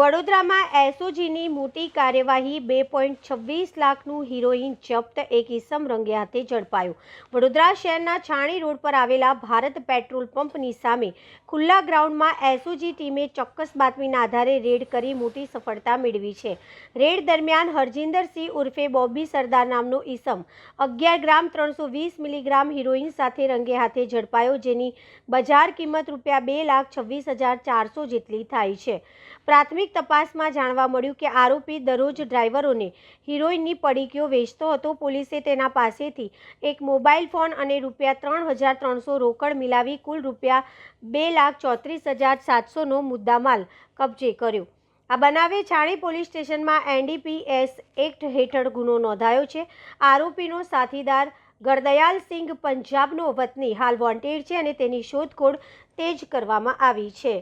વડોદરામાં એસઓજીની મોટી કાર્યવાહી બે પોઈન્ટ છવ્વીસ લાખનું હિરોઈન જપ્ત એક ઇસમ રંગે હાથે ઝડપાયું. વડોદરા શહેરના છાણી રોડ પર આવેલા ભારત પેટ્રોલ પંપની સામે ખુલ્લા ગ્રાઉન્ડમાં એસઓજી ટીમે ચોક્કસ બાતમીના આધારે રેડ કરી મોટી સફળતા મેળવી છે. રેડ દરમિયાન હરજિંદરસિંહ ઉર્ફે બોબી સરદાર નામનો ઈસમ અગિયાર ગ્રામ ત્રણસો વીસ મિલીગ્રામ હિરોઈન સાથે રંગે હાથે ઝડપાયો, જેની બજાર કિંમત રૂપિયા બે લાખ છવ્વીસ હજાર ચારસો જેટલી થાય છે. પ્રાથમિક તપાસમાં જાણવા મળ્યું કે આરોપી દરરોજ ડ્રાઈવરોને હિરોઈનની પડીકીઓ વેચતો હતો. પોલીસે તેના પાસેથી એક મોબાઈલ ફોન અને રૂપિયા ત્રણ હજાર ત્રણસો રોકડ મિલાવી કુલ રૂપિયા બે લાખ ચોત્રીસ હજાર સાતસોનો મુદ્દામાલ કબજે કર્યો. આ બનાવે છાણી પોલીસ સ્ટેશનમાં એનડીપીએસ એક્ટ હેઠળ ગુનો નોંધાયો છે. આરોપીનો સાથીદાર ગરદયાલ સિંઘ પંજાબનો વતની હાલ વોન્ટેડ છે અને તેની શોધખોળ તેજ કરવામાં આવી છે.